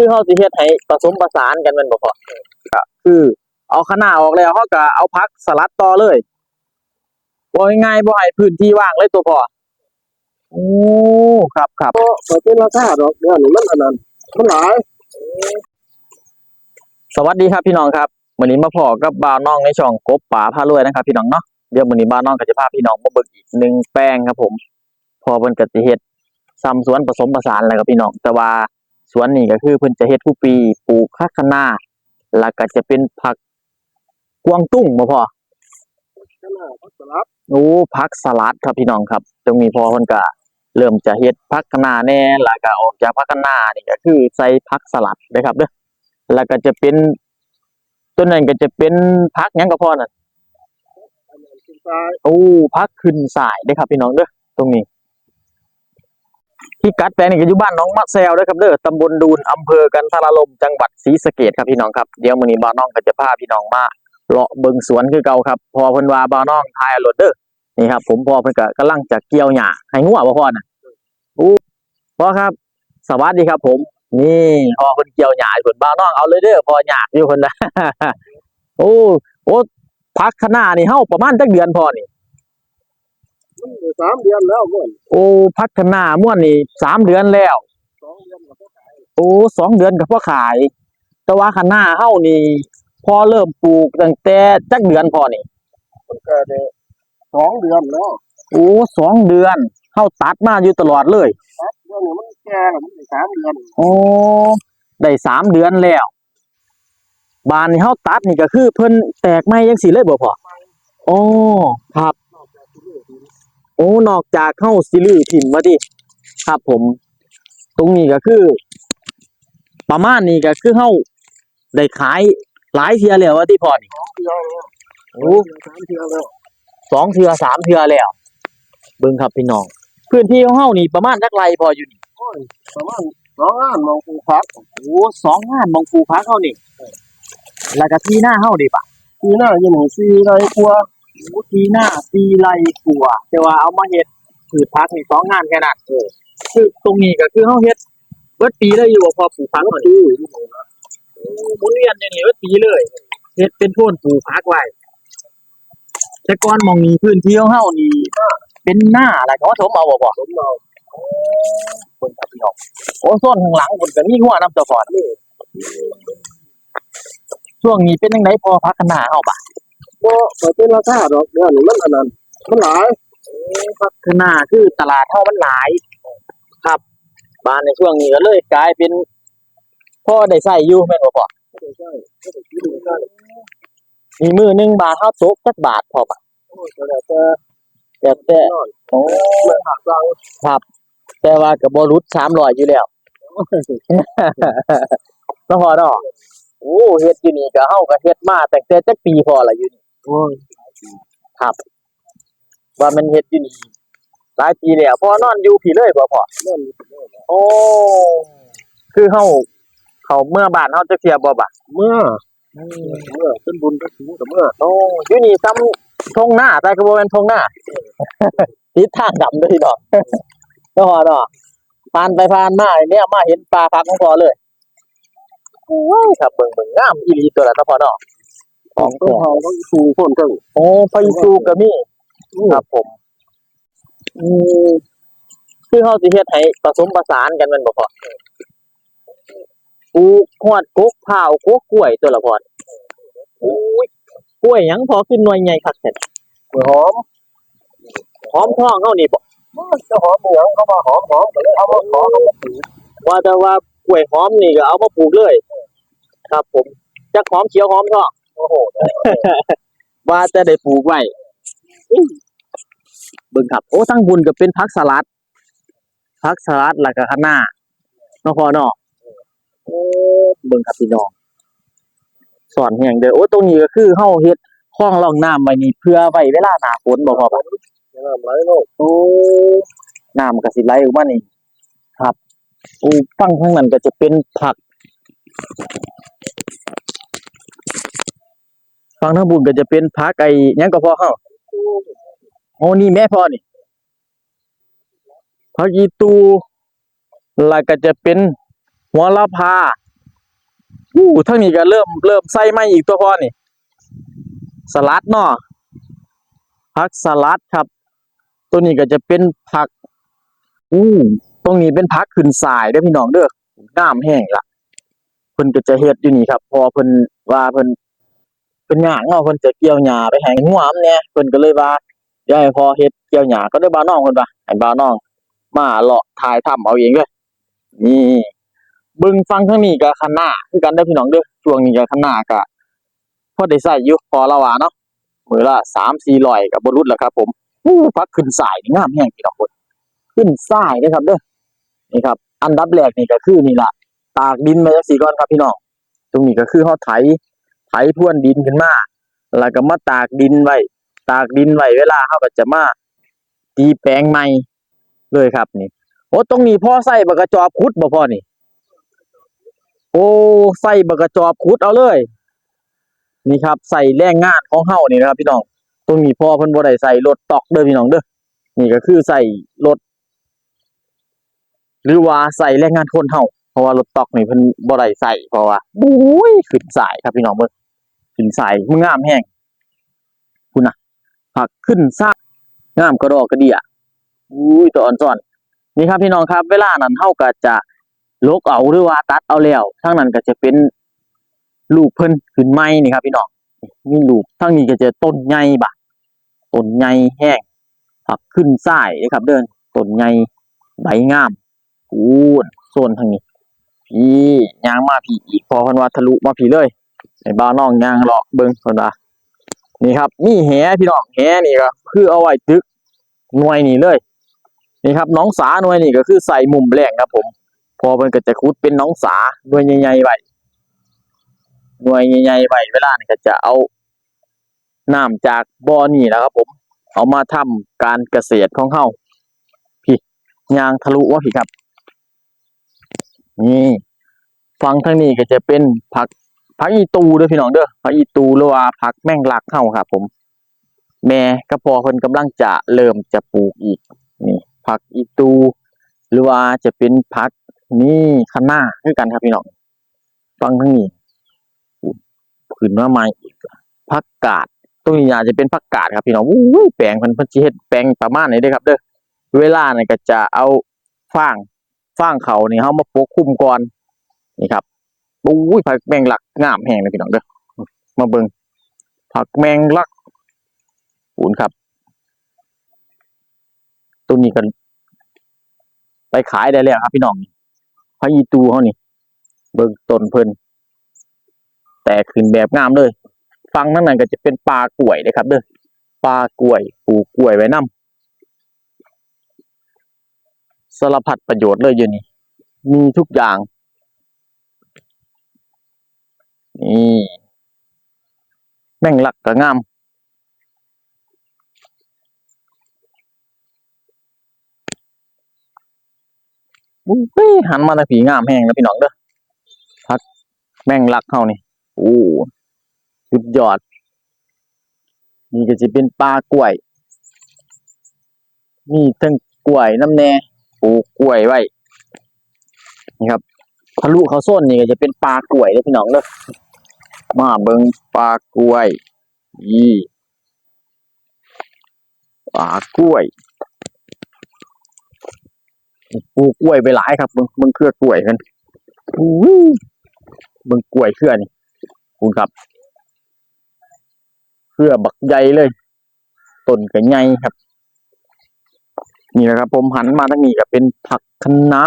คือเฮาสิเฮ็ดให้ผสมผสานกันแม่นบ่พ่อก็คือเอาคะน้าออกแล้วเฮาก็เอาผักสลัดต่อเลยบ่ง่ายๆบ่ให้พื้นที่ว่างเลยตัวพ่อโอ้ครับครับก็เป็นราคาดอกเดือนมันอันนั้นมันหลายสวัสดีครับพี่น้องครับวันนี้มาพอกับบ่าวน้องในช่องกบป่าพารวยนะครับ พี่น้องเนาะเดี๋ยววันนี้บ่าวน้องก็จะพาพี่น้องมาเบิ่งอีกหนึ่งแปลงครับผม พอเพิ่นก็สิเฮ็ดซ้ำสวนผสมผสานอะไรกับพี่น้องแต่ว่า สวนนี้ก็คือเพิ่นจะเฮ็ดทุกปีปลูกผักคะน้าแล้วก็จะเป็นผักกวางตุ้งบ่พอขนาดพักสลับโอ้ผักสลัดครับพี่น้องครับ ตรงนี้พอเพิ่นก็เริ่มจะเฮ็ดผักคะน้าแน่แล้วก็ออกจากผักคะน้านี่ก็คือใส่ผักสลัดนะครับเด้อแล้วก็จะเป็นต้นนั้นก็จะเป็นผักหยังก็พอน่ะอันนั้นเป็นทรายโอ้พักขึ้นสายได้อครับพี่น้องเด้อตรงนี้ ที่กัดแปลงนี่ก็อยู่บ้านน้องมะแซวด้อครับเด้อตำบลดูนอำเภอกันทารมจังหวัดศรีสะเกษครับพี่น้องครับเดี๋ยวมื้อนี้บ่าวน้องก็จะพาพี่น้องมาเลาะเบิ่งสวนคือเก่าครับ พอเพิ่นว่าบ่าวน้องทายรถเด้อนี่ครับ ผมพอเพิ่นก็กำลังจะเกี่ยวหญ้าให้งัวบ่พ่อน่ะโอ้พ่อครับ สวัสดีครับ ผม นี่พอเพิ่นเกี่ยวหญ้าให้เพิ่นบ่าวน้องเอาเลยเด้อพอหญ้าอยู่เพิ่นนะโอ้โอ้พักขนานี่เฮาประมาณจักเดือนพอนี่ สามเดือนแล้วม่วนโอ้พัฒนาม่วนนี่สามเดือนแล้วสองเดือนกับพวกขายโอ้สองเดือนกับพ่อขาย แต่ว่าขนาเฮานี่พอเริ่มปลูกตั้งแต่จักเดือนพอนี่มันก็ได้สองเดือนแล้วโอ้สองเดือนเฮาตัดมาอยู่ตลอดเลยครับเดือนนี้มันแก่แล้วมันได้สามเดือนโอ้ได้สามเดือนแล้ว บานนี่เฮาตัดนี่ก็คือเพิ่นแตกไม้จังซี่เลยบ่พ่อโอ้ครับ นอกจากที่นี่ที่ โอ้นอกจากเข้าซิลือถิ่มมาดิครับผม ตรงนี้ก็คือ ประมาณนี้ก็คือเข้าได้ขายหลายเทือแล้วว่าที่พอนี่สองเดือนแล้วโอ้สามเดือนแล้วสองเทือสามเทือแล้ว เบิ่งครับพี่น้อง พื้นที่ของเฮานี่ประมาณจักไรพออยู่นี่โอ้ยประมาณสองงานมองปูพักโอ้สองงานมองปลูกพักเฮานี่แล้วก็ที่หน้าเฮาดิปะปีหน้าอยู่หนึ่งสี่ไรกลัว โอ้ที่หน้าปีไรกัวแต่ว่าเอามาเฮ็ดผืนพักนี่สองงานแค่นั้นเออคือตรงนี้ก็คือเฮาเฮ็ดเบิดปีเลยอยู่บ่พอปลูกพักทั้งเฮานี่ปีอยู่นะหมุนเวียนอย่างนี้ว่าปีเลยเฮ็ดเป็นโทนปลูกพักไว้แต่ก่อนมองนี้พื้นที่ของเฮานี่เป็นหน้าอะไรก็ว่าถมเอาบ่บ่สมเราเพิ่นครับพี่น้องโอ้โซนข้างหลังเพิ่นก็มีหัวน้ำเจ้าก่อนช่วงนี้เป็นจังไดพอพัฒนาเฮาบ่ ก็ก็เป็นราคาดอกเดือนนี้มันอันนั้นมันหลายพัฒนาคือตลาดเฮามันหลาย ครับบ้านในช่วงนี้ก็เลยกลายเป็นพ่อได้ใช้อยู่แม่นบ่พ่อได้ใส่มีมือหนึ่งบาทเฮาตกจักบาทพอบ่โอ้ยแต่แต่แต่แต่นอนโอ้ไม่หักเราแต่ว่ากับบอรุษสามร้อยอยู่แล้วต้องพอเนาะโอ้เฮ็ดอยู่นี่ก็เฮาก็เฮ็ดมาแตั้งแต่จักปีพอละอยู่นี่ โอ้ยว่ามันเฮ็ดอยู่นี่หลายปีแล้วพอนอนอยู่พี่เลยบ่พอนั่นโอ้ คือเฮาเขาเมื่อบ้านเฮาจักเที่ยบ่บะเมื่อเมื่อเป็นบุญเป็นถึงกับเมื่อโอ้อยู่นี่ซ้ำทงหน้าแต่ก็บ่แม่นทงหน้าติดทางดำเด้อพี่น้องต้องพอเนาะผ่านไปผ่านมาเนี่ยมาเห็นปลาพักของพอเลยโอ้ยครับเบิ่งเบิ่งงามอีหลีตัวละเนาะพอเนาะ ของต้ตัองวเอาต้องชูคนกันโอ้ไฟซูก็มีครับผมอืมคือเขาสิเฮ็ดให้ผสมผสานกันแมันบ่พอปลูกฮอดกกพร้าวกกกล้วยตัวละพอโอ้ยกล้วยหยังพอขึ้นหน่วยใหญ่คักแท้หอมหอมท้องเฮานี่บ่จะหอมเหมืองเขามาหอมหอมก็เลยเอามาขอเขามาปลูกว่าแต่ว่ากล้วยหอมนี่ก็เอามาปลูกเลย ครับผมจักหอมเขียวหอมท้อง โอ้โหว่าแต่ได้ปลูกไว้เบิ่งครับ โอ้ทั้งบุญก็เป็นผักสลัดผักสลัดแล้วก็คะน้านาะพอนาะโอ้เบิ่งครับพี่น้องสอนแห่งเด้อโอ้ตรงนี้ก็คือเฮาเฮ็ดคลองร่องน้ำไว้นี่เพื่อไว้เวลาหน้าฝนบ่พอปะน้ำไหลโลกโอ้น้ำก็สิไหลออกมานี่ ครับโอ้ฝั่งข้างนั้นก็จะเป็นผัก ฝั่งทางบุญก็จะเป็นผักไอ้ยังก็พอเฮาโอ้นี่แม่พ่อนี่ผักอีตูแล้วก็จะเป็นหัวละพาอู้ทั้งนี้ก็เริ่มเริ่มใส่ไม่อีกตัวพ่อนี่ สลัดเนาะผักสลัดครับ ตัวนี้ก็จะเป็นผัก อู้ตรงนี้เป็นผักขึ้นสายเด้อพี่น้องเด้อน้ำแห้งละเพิ่นก็จะเฮ็ดอยู่นี่ครับ พอเพิ่นว่าเพิ่น เพิ่นย่างเนาะเพิ่นจะเกี่ยวหญ้าไปให้งัวมันแหน่เพิ่นก็เลยว่าเดี๋ยวให้พอเฮ็ดเกี่ยวหญ้าก็ได้บ่าวน้องเพิ่นว่าให้บ่าวน้อง มาเลาะถ่ายทำเอาเองเลยนี่เบิ่งฟังทางนี้ก็คันหน้าคือกันเด้อพี่น้องเด้อช่วงนี้ก็คันหน้าก็พอได้ใช้อยู่พอละว่าเนาะมื้อละ3-400ก็บ่รุดแล้วครับ ผมอู้ผักขึ้นสายนี่งามแฮงพี่น้องเพิ่นขึ้นสายเด้อครับเด้อนี่ครับ อันดับแรกนี่ก็คือนี่ล่ะตากดินมาจังซี่ก่อนครับพี่น้อง ตรงนี้ก็คือเฮาไถ ไถพรวนดินขึ้นมาแล้วก็มาตากดินไว้ตากดินไว้เวลาเฮาก็จะมาตีแปลงใหม่เลยครับนี่โอ้ตรงนี้พ่อใส่บกระจอบขุดบ่พ่อนี่ โอ้ใส่บกกระจอบขุดเอาเลย นี่ครับใส่แรงงานของเฮานี่นะครับ พี่น้องตรงนี้พ่อเพิ่นบ่ได้ใส่รถตอกเด้อพี่น้องเด้อนี่ก็คือใส่รถหรือว่าใส่แรงงานคนเฮาเพราะว่ารถตอกนี่เพิ่นบ่ได้ใส่เพราะว่าบุ้ยขึ้นสายครับพี่น้องเบิ่ง ขึ้นสายมันงามแฮงคุณน่ะผักขึ้นซากงามกระดอกกระเดี่ยอุ้ยตัวอ่อนซ่อนนี่ครับพี่น้องครับ เวลานั้นเฮาก็จะลกเอาหรือว่าตัดเอาแล้วทั้งนั้นก็จะเป็นลูกเพิ่นขึ้นใหม่นี่ครับ พี่น้องมีลูกทั้งนี้ก็จะต้นใหญ่บะต้นใหญ่แห้งผักขึ้นซ้ายนะครับ เดินต้นใหญ่ใบงามอู้นโซนทางนี้พี่ย่างมาพี่อีกพอพิ่นว่าทะลุมาพี่เลย ไอ้บ้าน้องยางเลาะเบิ่งเพิ่นว่านี่ครับ มีแหพี่น้องแหนี่ก็คือเอาไว้ตึกหน่วยนี่เลย นี่ครับน้องสาหน่วยนี่ก็คือใส่มุมแรกครับผม พอมันก็จะคุดเป็นน้องสาหน่วยใหญ่ๆไว้หน่วยใหญ่ๆไว้เวลานี่ก็จะเอาน้ำจากบ่อนี่นะครับ ผม เอามาทำการเกษตรของเฮาพี่ยางทะลุว่าพี่ครับ นี่ ฟังทางนี้ก็จะเป็นผัก ผักอีตูเด้อพี่น้องเด้อผักอีตูหรือว่าผักแมงลักเฮาครับ ผม แม่ก็พอเพิ่นกำลังจะเริ่มจะปลูกอีกนี่ผักอีตู หรือว่าจะเป็นผักนี่คะน้าคือกันครับพี่น้องฟังทั้งนี้อุ๊ยขึ้นมาใหม่อีกผักกาดตรงนี้อาจจะเป็นผักกาดครับพี่น้องอู้แปลงเพิ่นเพิ่นสิเฮ็ดแปลงประมาณนี้เด้ครับ เด้อเวลาเนี่ยก็จะเอาฟางฟางเขานี่เฮามาปกคลุมก่อนนี่ครับ อู้ยผักแมงลักงามแฮงเลยพี่น้องเด้อมาเบิ่งผักแมงลักปูนครับ ตัวนี้กัน ไปขายได้แล้วครับ พี่น้องพระอีตูเขานี่ เบิ่งต้นเพิ่นแต่ขึ้นแบบงามเลย ฟังนั่นนั่นก็จะเป็นปลากล้วยเลยครับ เด้อปลากล้วยปลูกกล้วยไว้นํสารพัดประโยชน์เลยอยู่นี่ มีทุกอย่าง นี่แม่งลักก็งามอุ้ยหันมาทางผีงามแห้งนะพี่น้องเด้อพักแม่งรักเขานี่โอ้สุดยอด นี่ก็จะเป็นปลากล้วยนี่ทั้งกล้วยน้ำแน่ปลูกกล้วยไว้ นี่ครับทะลุเขาส้นนี่ก็จะเป็นปลากล้วยเลยพี่น้องเด้อ มาเบิงปลากล้วย นี่ปลากล้วยปูกล้วยไปหลายครับมึงมึงเครือกล้วยกันมึงกล้วยเครือนี่คุณครับเครือบักใหญ่เลยต้นก็ใหญ่ครับ นี่แหละครับ ผมหันมาทางนี้ก็เป็นผักคะน้า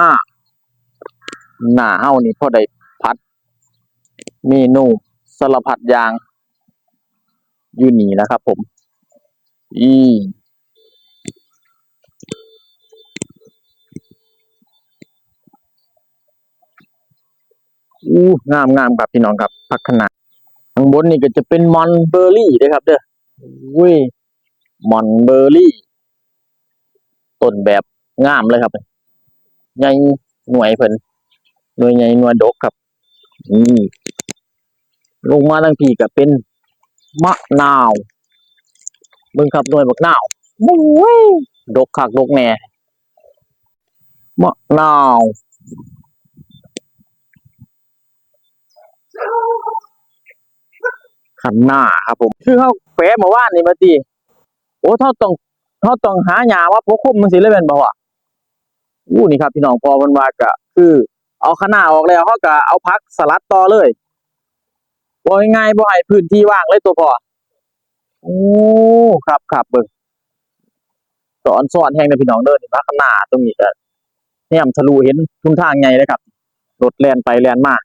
หน้าเฮานี่พอได้พัดเมนู สารพัดยางอยู่นี่นะครับผมอีอู้งามงามครับพี่น้องครับพักขนาดข้างบนนี่ก็จะเป็นมอนเบอร์รี่นะครับ เด้ออุ้ยมอนเบอร์รี่ต้นแบบงามเลยครับใหญ่หน่วยเพิ่นหน่วยใหญ่หน่วยดกครับอืม ลงมาทางพี่ก็เป็นมะนาวเบิ่งครับหน่วยบักนาวบุ้ยดกคักดกแน่มะนาวขันหน้าครับผม คือเขาแฝงมาว่านนี่มาตีโอ้เขาต้องเขาต้องหาหญ้าว่าพกคุมมันสิเลยแม่นบ่วะอู้นี่ครับพี่น้องพอเพิ่นว่าก็คือ เอาคะน้าออกแล้วเขาก็เอาพักสลัดต่อเลย บ่ง่ายบ่ให้พื้นที่ว่างเลยตัวพอโอ้ครับครับเบิ่งสอนสอนแห่งเด้อพี่น้องเด้อนี่พักคะน้าตรงนี้ก็แนมทะลุเห็นทุนทางใหญ่เลยครับรถแล่นไปแล่นมา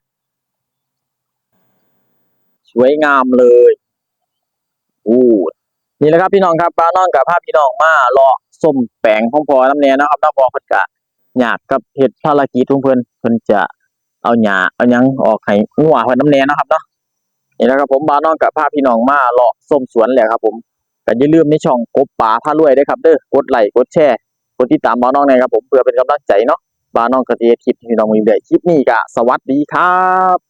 สวยงามเลยอู้นี่แหละครับพี่น้องครับป้าน้องกับภาพพี่น้องมาเลาะส้มแปลงของพอน้ำแน่นะครับน้าบอกเพิ่นกะอยากกับเฮ็ดภารกิจของเพิ่นเพิ่นจะเอาหญ้าเอายังออกให้งัวเพิ่นน้ำแน่นะครับเนาะ นี่แหละครับผมบ้าน้องกับภาพพี่น้องมาเลาะส้มสวนแหละครับ ผมก็อย่าลืมในช่องกบป่าพารวยด้วยครับเด้อกดไลค์กดแชร์กดติดตามบ้าน้องน่ยครับผมเพื่อเป็นกำลังใจเนาะบ้าน้องก็สิเทียคลิปพี่น้องมีเรื่อยๆคลิปนี้กะสวัสดีครับ